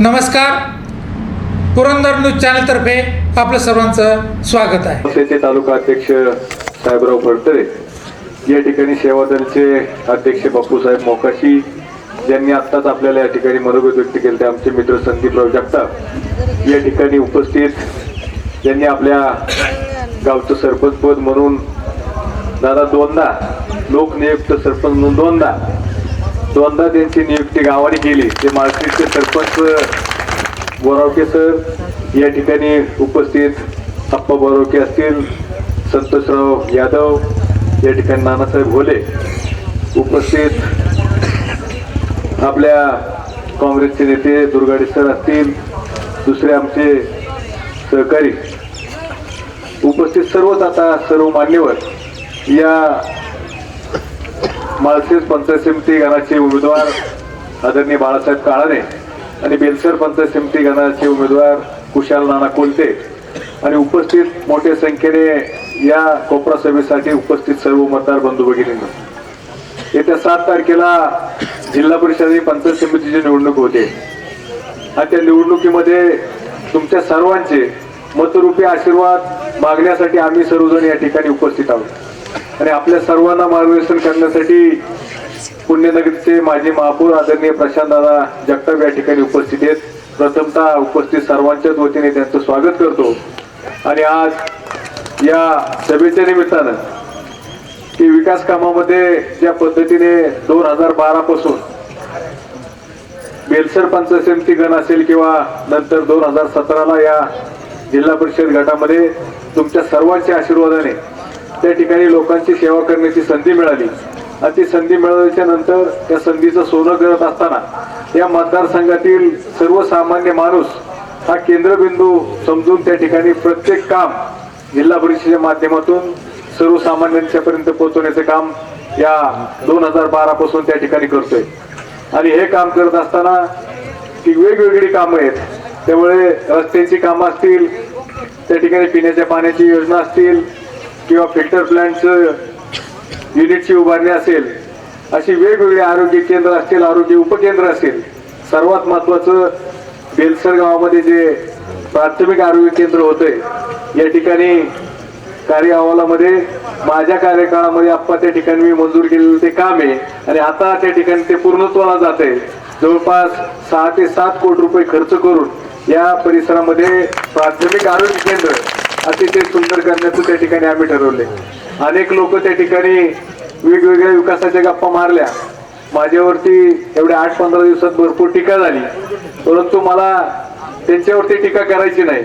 नमस्कार. पुरंदर न्यूज चॅनलतर्फे आपलं सर्वांचं स्वागत आहे. तालुका अध्यक्ष साहेबराव फडतरे या ठिकाणी सेवादलचे अध्यक्ष बापूसाहेब मोकाशी ज्यांनी आत्ताच आपल्याला या ठिकाणी मनोगत व्यक्त केले. ते आमचे मित्र संदीपराव जगताप या ठिकाणी उपस्थित ज्यांनी आपल्या गावचं सरपंच पद म्हणून दादा दोनदा लोकनियुक्त सरपंच म्हणून दोनदा दोनदा त्यांची नियुक्ती गावाने केली. ते माळशिरसचे सरपंच बोरावके सर या ठिकाणी उपस्थित अप्पा बोरावके असतील संतोषराव यादव या ठिकाणी नानासाहेब भोले उपस्थित. आपल्या काँग्रेसचे नेते दुर्गाडे सर असतील दुसरे आमचे सहकारी. उपस्थित सर्वच आता सर्व मान्यवर या माळशेज पंचायत समिती गणाचे उमेदवार आदरणीय बाळासाहेब काळाने आणि बेलसर पंचायत समिती गणाचे उमेदवार कुशाल नाना कोलते आणि उपस्थित मोठ्या संख्येने या कोपरा सभेसाठी उपस्थित सर्व मतदार बंधू भगिनींना. येत्या सात तारखेला जिल्हा परिषद पंचायत समितीची निवडणूक होते. आणि त्या निवडणुकीमध्ये तुमच्या सर्वांचे मतरूपी आशीर्वाद मागण्यासाठी आम्ही सर्वजण या ठिकाणी उपस्थित आहोत. आणि आपल्या सर्वांना मार्गदर्शन करण्यासाठी पुण्यनगरीचे माजी महापौर आदरणीय प्रशांत दादा जगताप या ठिकाणी उपस्थित आहेत. प्रथमतः उपस्थित सर्वांच्याच वतीने त्यांचं स्वागत करतो. आणि आज या सभेच्या निमित्तानं की विकास कामामध्ये ज्या पद्धतीने दोन हजार बारा पासून बेलसर पंचायत समिती गण असेल किंवा नंतर दोन हजार सतराला या जिल्हा परिषद गटामध्ये तुमच्या सर्वांच्या आशीर्वादाने त्या ठिकाणी लोकांची सेवा करण्याची संधी मिळाली. आणि ती संधी मिळवल्याच्या नंतर त्या संधीचं सोनं करत असताना या मतदारसंघातील सर्वसामान्य माणूस हा केंद्रबिंदू समजून त्या ठिकाणी प्रत्येक काम जिल्हा परिषदेच्या माध्यमातून सर्वसामान्यांच्या पर्यंत पोहोचवण्याचं काम या दोन हजार बारा पासून त्या ठिकाणी करतोय. आणि हे काम करत असताना ती वेगवेगळी कामं आहेत त्यामुळे रस्त्यांची कामं असतील त्या ठिकाणी पिण्याच्या पाण्याची योजना असतील किंवा फिल्टर प्लांटचं युनिटची उभारणी असेल अशी वेगवेगळी आरोग्य केंद्र असतील आरोग्य उपकेंद्र असेल सर्वात महत्वाचं बेलसर गावामध्ये जे प्राथमिक आरोग्य केंद्र होते या ठिकाणी कार्य अहवालामध्ये माझ्या कार्यकाळामध्ये आप्पा त्या ठिकाणी मी मंजूर केलेलं ते काम आहे आणि आता त्या ठिकाणी ते पूर्णत्वाला जात आहे जवळपास सहा ते सात कोटी रुपये खर्च करून या परिसरामध्ये प्राथमिक आरोग्य केंद्र अतिशय सुंदर करण्याचं त्या ठिकाणी आम्ही ठरवले अनेक लोक त्या ठिकाणी वेगवेगळ्या विकासाच्या गप्पा मारल्या. माझ्यावरती एवढ्या आठ पंधरा दिवसात भरपूर टीका झाली. परंतु मला त्यांच्यावरती टीका करायची नाही.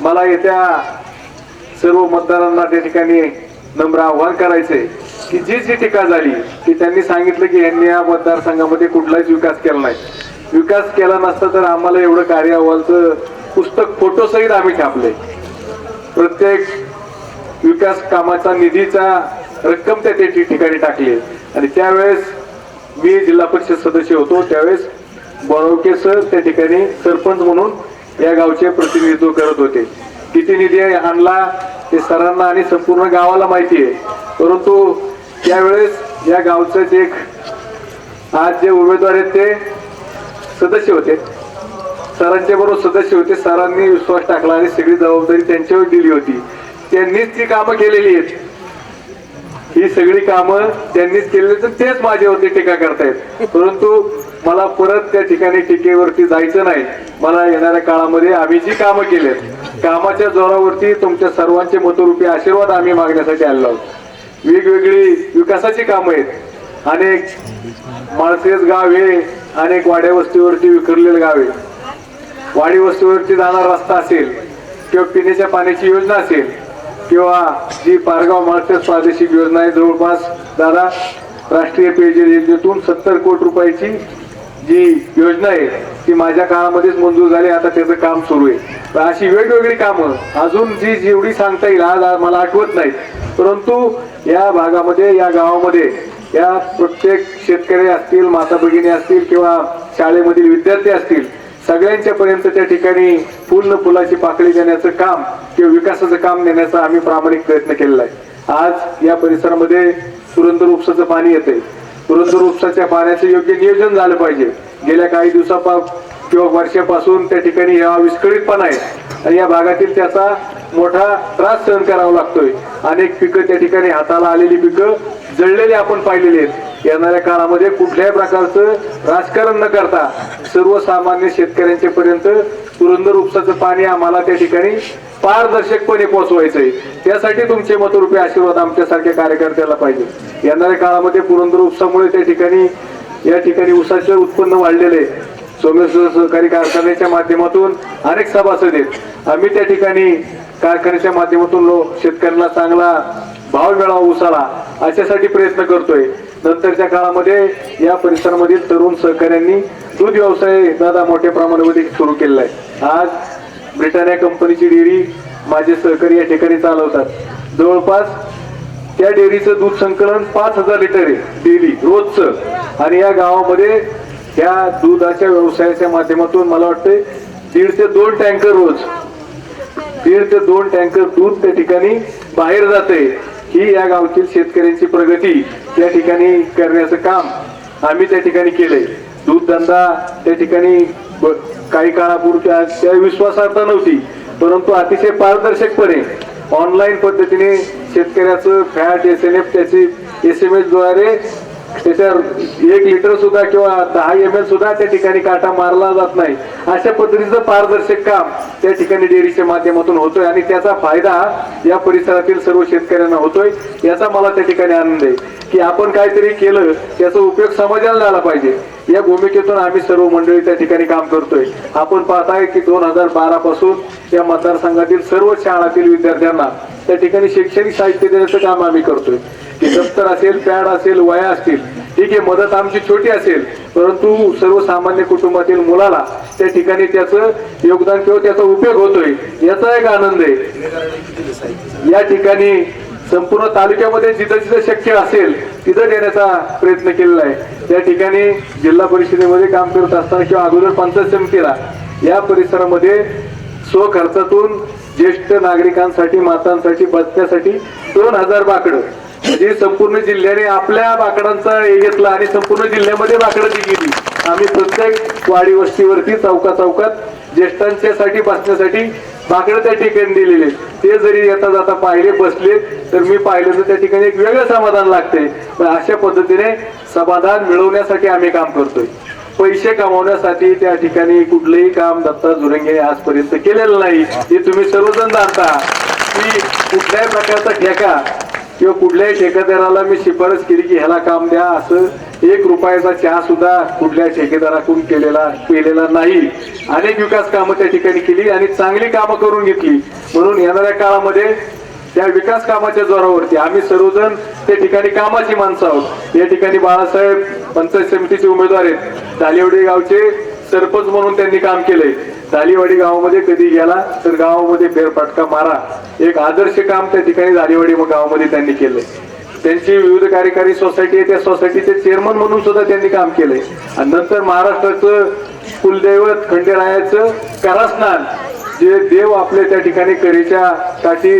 मला येत्या सर्व मतदारांना त्या ठिकाणी नम्र आव्हान करायचंय की जी जी टीका झाली की त्यांनी सांगितलं की यांनी या मतदारसंघामध्ये कुठलाच विकास केला नाही. विकास केला नसता तर आम्हाला एवढं कार्य अहवालचं पुस्तक फोटोसहित आम्ही छापले. प्रत्येक विकास कामाचा निधीचा रक्कम त्या त्या ठिकाणी टाकली. आणि त्यावेळेस मी जिल्हा परिषद सदस्य होतो. त्यावेळेस बोरवके सर त्या ठिकाणी सरपंच म्हणून या गावचे प्रतिनिधित्व करत होते. किती निधी आणला ते सरांना आणि संपूर्ण गावाला माहिती आहे. परंतु त्यावेळेस या गावचं जे एक आज जे उमेदवार आहेत ते सदस्य होते. सरांच्या बरोबर सदस्य होते. सरांनी विश्वास टाकला आणि सगळी जबाबदारी त्यांच्यावर दिली होती. त्यांनीच ती कामं केलेली आहेत ही सगळी कामं त्यांनीच केलेली तर तेच माझ्यावरती टीका करतायत. परंतु मला परत त्या ठिकाणी टीकेवरती जायचं नाही. मला येणाऱ्या काळामध्ये आम्ही जी कामं केलेत कामाच्या जोरावरती तुमच्या सर्वांचे मतरूपी आशीर्वाद आम्ही मागण्यासाठी आलेलो आहोत. वेगवेगळी विकासाची कामं आहेत. अनेक माळसेच गाव हे अनेक वाड्या वस्तीवरती विखरलेलं गाव आहे. वाडी वस्तीवरती जाणारा रस्ता असेल किंवा पिण्याच्या पाण्याची योजना असेल किंवा जी पारगाव माळसेज प्रादेशिक योजना आहे जवळपास दादा राष्ट्रीय पेयजल योजनेतून सत्तर कोटी रुपयाची जी योजना आहे ती माझ्या काळामध्येच मंजूर झाली आता त्याचं काम सुरू आहे. तर अशी वेगवेगळी कामं अजून जी जेवढी सांगता येईल आज आज मला आठवत नाहीत. परंतु या भागामध्ये या गावामध्ये या प्रत्येक शेतकरी असतील माता भगिनी असतील किंवा शाळेमधील विद्यार्थी असतील सगळ्यांच्या पर्यंत त्या ठिकाणी फुल पुलाची फुलाची पाकळी देण्याचं काम किंवा विकासाचं काम नेण्याचा आम्ही प्रामाणिक प्रयत्न केलेला आहे. आज या परिसरामध्ये पुरंदर उपसाचं पाणी येते पुरंदर उपसाच्या पाण्याचं योग्य नियोजन झालं पाहिजे. गेल्या काही दिवसापा किंवा वर्षापासून त्या ठिकाणी हा विस्कळीतपणा आहे. आणि या भागातील त्याचा मोठा त्रास सहन करावा लागतोय. अनेक पिकं त्या ठिकाणी हाताला आलेली पिकं जळलेली आपण पाहिलेली आहेत. येणाऱ्या काळामध्ये कुठल्याही प्रकारचं राजकारण न करता सर्वसामान्य शेतकऱ्यांच्या पर्यंत पुरंदर उपसाचं पाणी आम्हाला त्या ठिकाणी पारदर्शकपणे पोहोचवायचंय. त्यासाठी तुमचे मतरूपी आशीर्वाद आमच्यासारख्या कार्यकर्त्याला पाहिजे. येणाऱ्या काळामध्ये पुरंदर उपसामुळे त्या ठिकाणी या ठिकाणी उसाचे उत्पन्न वाढलेले. आहे. सोमेश्वर सहकारी कारखान्याच्या माध्यमातून अनेक सभासद आहेत. आम्ही त्या ठिकाणी कारखान्याच्या माध्यमातून लोक शेतकऱ्यांना चांगला भाव मिळावा उसाला अशासाठी प्रयत्न करतोय. नंतरच्या काळामध्ये या परिसरामधील तरुण सहकाऱ्यांनी दूध व्यवसाय दादा मोठ्या प्रमाणामध्ये सुरू केलेला आहे. आज ब्रिटानिया कंपनीची डेअरी माझे सहकारी या ठिकाणी चालवतात. जवळपास त्या डेअरीचं दूध संकलन पाच हजार लिटर आहे डेली रोजचं. आणि या गावामध्ये त्या दुधाच्या व्यवसायाच्या माध्यमातून मला वाटतं दीड ते दोन टँकर रोज दीड ते दोन टँकर दूध त्या ठिकाणी बाहेर जाते ही या गावतील शेतकऱ्यांची प्रगती. त्या ठिकाणी करण्याचं काम आम्ही त्या ठिकाणी केलंय. दूध धंदा त्या ठिकाणी काही काळापूर्वी त्या विश्वासार्हता नव्हती परंतु अतिशय पारदर्शकपणे ऑनलाईन पद्धतीने शेतकऱ्याचं फॅट एस एन एफ त्याची एस एम एस त्याच्यावर एक लिटर सुद्धा किंवा दहा एम एल सुद्धा त्या ठिकाणी काटा मारला जात नाही. अशा पद्धतीचं पारदर्शक काम त्या ठिकाणी डेअरीच्या माध्यमातून होतोय आणि त्याचा फायदा या परिसरातील सर्व शेतकऱ्यांना होतोय याचा मला त्या ठिकाणी आनंद आहे. की आपण काहीतरी केलं त्याचा उपयोग समाजाला झाला पाहिजे. या भूमिकेतून आम्ही सर्व मंडळी त्या ठिकाणी काम करतोय. आपण पाहताय की दोन हजार बारा पासून या मतदारसंघातील सर्व शाळातील विद्यार्थ्यांना त्या ठिकाणी शैक्षणिक साहित्य देण्याचं काम आम्ही करतोय. की दप्तर असेल पॅड असेल वया असतील ठीक आहे मदत आमची छोटी असेल परंतु सर्वसामान्य कुटुंबातील मुलाला त्या ठिकाणी त्याचं योगदान किंवा त्याचा उपयोग होतोय याचा एक आनंद आहे. या ठिकाणी संपूर्ण तालुक्यामध्ये जिथं जिथं शक्य असेल तिथं देण्याचा प्रयत्न केलेला आहे. त्या ठिकाणी जिल्हा परिषदेमध्ये काम करत असताना किंवा अगोदर पंचायत समितीला या परिसरामध्ये स्वखर्चातून ज्येष्ठ नागरिकांसाठी मातांसाठी बसण्यासाठी दोन हजार बाकडं. म्हणजे संपूर्ण जिल्ह्याने आपल्या बाकडांचा हे घेतला आणि संपूर्ण जिल्ह्यामध्ये बाकडं ती गेली आम्ही प्रत्येक वाडी वस्तीवरती चौका चौकात ज्येष्ठांच्यासाठी बसण्यासाठी बाकडं त्या ठिकाणी दिलेले आहेत. ते जरी येता जाता पाहिले बसले तर मी पाहिलं तर त्या ठिकाणी एक वेगळं समाधान लागते अशा पद्धतीने समाधान मिळवण्यासाठी आम्ही काम करतोय. पैसे कमावण्यासाठी त्या ठिकाणी कुठलंही काम दत्ता झुरंगे आजपर्यंत केलेलं नाही. हे तुम्ही सर्वजण जाणता. की कुठल्याही प्रकारचा ठेका किंवा कुठल्याही ठेकेदाराला मी शिफारस केली की ह्याला काम द्या असं एक रुपयाचा चहा सुद्धा कुठल्या ठेकेदाराकडून केलेला केलेला नाही. अनेक विकास कामं त्या ठिकाणी केली आणि चांगली कामं करून घेतली. म्हणून येणाऱ्या काळामध्ये त्या विकास कामाच्या जोरावरती आम्ही सर्वजण त्या ठिकाणी कामाची माणसं आहोत. या ठिकाणी बाळासाहेब पंचायत समितीचे उमेदवार आहेत. दालिवडी गावचे सरपंच म्हणून त्यांनी काम केले दालिवाडी गावामध्ये कधी गेला तर गावामध्ये फेरफाटका मारा. एक आदर्श काम त्या ठिकाणी दालिवाडी गावामध्ये त्यांनी केलंय. त्यांची विविध कार्यकारी सोसायटी आहे. त्या सोसायटीचे चेअरमन म्हणून सुद्धा त्यांनी काम केलंय. आणि नंतर महाराष्ट्राचं कुलदैवत खंडेरायाचं करास्नान जे देव आपले त्या ठिकाणी करीच्या काठी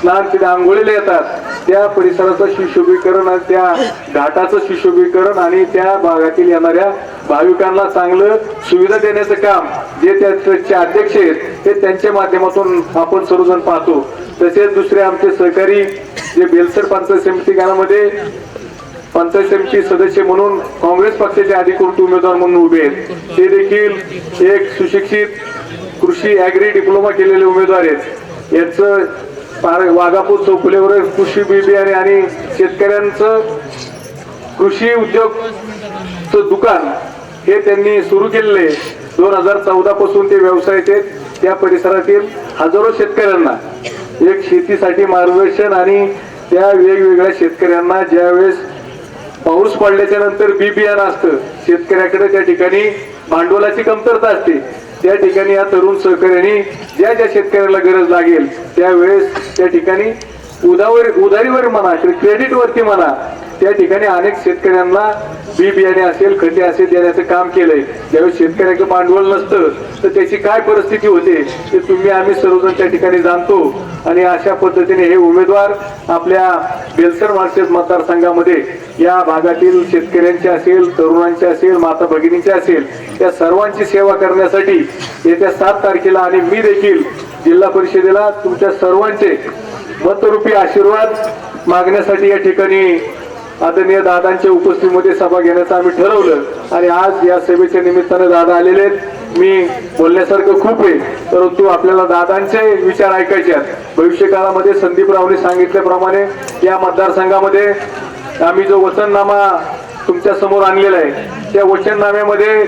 स्नानची आंघोळीला येतात. त्या परिसराचं सुशोभीकरण आणि त्या घाटाचं सुशोभीकरण आणि त्या भागातील येणाऱ्या भाविकांना चांगलं सुविधा देण्याचं काम जे त्या ट्रस्टचे अध्यक्ष आहेत ते त्यांच्या माध्यमातून आपण सर्वजण पाहतो. तसेच दुसरे आमचे सहकारी जे बेलसर पंचायत समिती गावामध्ये पंचायत समिती सदस्य म्हणून काँग्रेस पक्षाचे अधिकृत उमेदवार म्हणून उभे आहेत. ते देखील एक सुशिक्षित कृषी ॲग्री डिप्लोमा केलेले उमेदवार आहेत. याचं वाघापूर चौकुलेवर कृषी बी बियाणे आणि शेतकऱ्यांचं कृषी उद्योगचं दुकान हे त्यांनी सुरू केलेलं आहे. दोन हजार चौदा पासून ते व्यवसायात आहेत. त्या परिसरातील हजारो शेतकऱ्यांना एक शेतीसाठी मार्गदर्शन आणि त्या वेगवेगळ्या शेतकऱ्यांना ज्यावेळेस पाऊस पडल्याच्या नंतर बी बियाणं असतं शेतकऱ्याकडे त्या ठिकाणी भांडवलाची कमतरता असते. त्या ठिकाणी या तरुण सहकार्याने ज्या ज्या शेतकऱ्याला गरज लागेल त्यावेळेस त्या ठिकाणी उदावर उधारीवर म्हणा क्रेडिटवरती म्हणा त्या ठिकाणी अनेक शेतकऱ्यांना बी बियाणे असेल खते असेल देण्याचं काम केलंय. ज्यावेळेस शेतकऱ्याचं भांडवल नसतं तर त्याची काय परिस्थिती होते ते तुम्ही आम्ही सर्वजण त्या ठिकाणी जाणतो. आणि अशा पद्धतीने हे उमेदवार आपल्या बेलसर मार्शेस मतदारसंघामध्ये या भागातील शेतकऱ्यांचे असेल तरुणांचे असेल माता भगिनींचे असेल या सर्वांची सेवा करण्यासाठी येत्या सात तारखेला आणि मी देखील जिल्हा परिषदेला तुमच्या सर्वांचे मतरूपी आशीर्वाद मागण्यासाठी या ठिकाणी आदरणीय दादांच्या उपस्थितीमध्ये सभा घेण्याचं आम्ही ठरवलं. आणि आज या सभेच्या निमित्तानं दादा आलेले आहेत. मी बोलण्यासारखं खूप आहे परंतु आपल्याला दादांचे विचार ऐकायचे आहेत. भविष्य काळामध्ये संदीप रावने सांगितल्याप्रमाणे या मतदारसंघामध्ये आम्ही जो वचननामा तुमच्यासमोर आणलेला आहे त्या वचननाम्यामध्ये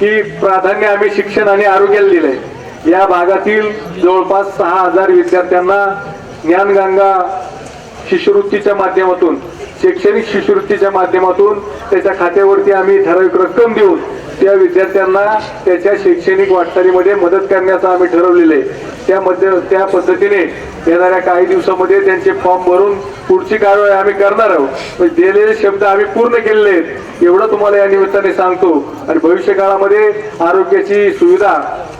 की प्राधान्य आम्ही शिक्षण आणि आरोग्याला दिलंय या भागातील जवळपास सहा हजार विद्यार्थ्यांना ज्ञानगंगा शिष्यवृत्तीच्या माध्यमातून शैक्षणिक शिष्यवृत्तीच्या माध्यमातून त्याच्या खात्यावरती आम्ही ठराविक रक्कम देऊन त्या विद्यार्थ्यांना त्याच्या शैक्षणिक वाटचालीमध्ये मदत करण्याचं आम्ही ठरवलेलं आहे. त्यामध्ये त्या पद्धतीने येणाऱ्या काही दिवसामध्ये त्यांचे फॉर्म भरून पुढची कारवाई आम्ही करणार आहोत. दिलेले शब्द आम्ही पूर्ण केलेले आहेत. एवढं तुम्हाला या निमित्ताने सांगतो. आणि भविष्य काळामध्ये आरोग्याची सुविधा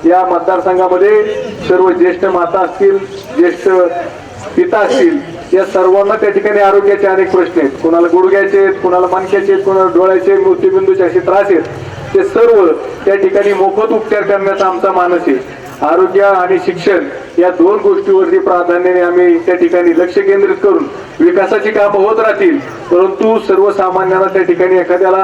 या मतदारसंघामध्ये सर्व ज्येष्ठ माता असतील ज्येष्ठ पिता असतील या सर्वांना त्या ठिकाणी आरोग्याचे अनेक प्रश्न आहेत. कोणाला गुडघ्याचे आहेत कोणाला मणक्याचे आहेत कोणाला डोळ्याचे मृत्यूबिंदूचे असे त्रास आहेत. ते सर्व त्या ठिकाणी मोफत उपचार करण्याचा आमचा मानस आहे. आरोग्य आणि शिक्षण या दोन गोष्टीवरती प्राधान्याने आम्ही त्या ठिकाणी लक्ष केंद्रित करून विकासाची कामं होत राहतील परंतु सर्वसामान्यांना त्या ठिकाणी एखाद्याला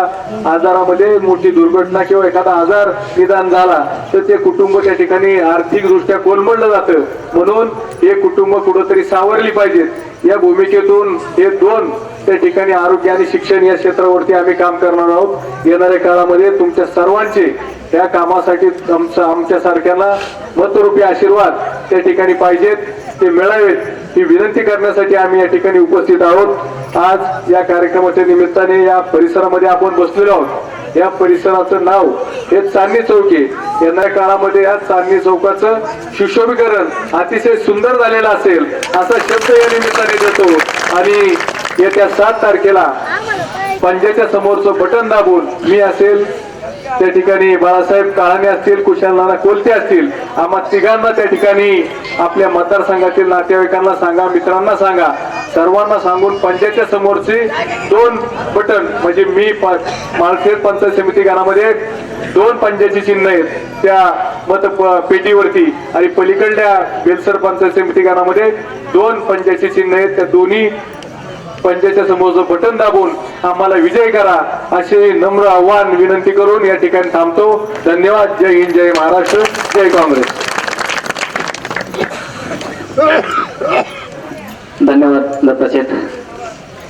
आजारामध्ये मोठी दुर्घटना किंवा एखादा आजार निदान झाला तर ते कुटुंब त्या ठिकाणी आर्थिक दृष्ट्या कोलमडलं जातं. म्हणून हे कुटुंब कुठंतरी सावरली पाहिजेत. या भूमिकेतून हे दोन त्या ठिकाणी आरोग्य आणि शिक्षण या क्षेत्रावरती आम्ही काम करणार आहोत. येणाऱ्या काळामध्ये तुमच्या सर्वांचे या कामासाठी आमच्या आमच्या सारख्यांना मतरूपी आशीर्वाद त्या ठिकाणी पाहिजेत ते मिळावेत ही विनंती करण्यासाठी आम्ही या ठिकाणी उपस्थित आहोत. आज या कार्यक्रमाच्या निमित्ताने या परिसरामध्ये आपण बसलेलो आहोत. या परिसराचं नाव हे चांदणी चौक आहे. येणाऱ्या काळामध्ये या चांदणी चौकाचं सुशोभीकरण अतिशय सुंदर झालेलं असेल असा शब्द या निमित्ताने देतो. आणि येत्या सात तारखेला पंजाच्या समोरचं बटन दाबून मी असेल त्या ठिकाणी बाळासाहेब काळाने असतील कुशालनाना कोलते असतील आम्हा तिघांना त्या ठिकाणी आपल्या मतदारसंघातील नातेवाईकांना सांगा मित्रांना सांगा. सर्वांना सांगून पंचायतच्या समोरचे दोन बटन म्हणजे मी प- पंचायत समिती गानामध्ये दोन पंचायती चिन्ह आहेत. त्या मत पेटीवरती आणि पलीकडल्या बेलसर पंचायत समिती गानामध्ये दोन पंचायती चिन्ह आहेत. त्या दोन्ही पंचायतच्या समोरचं बटन दाबून आम्हाला विजय करा असे नम्र आव्हान विनंती करून या ठिकाणी थांबतो. धन्यवाद. जय हिंद जय महाराष्ट्र जय काँग्रेस. धन्यवाद दत्ता शेठ.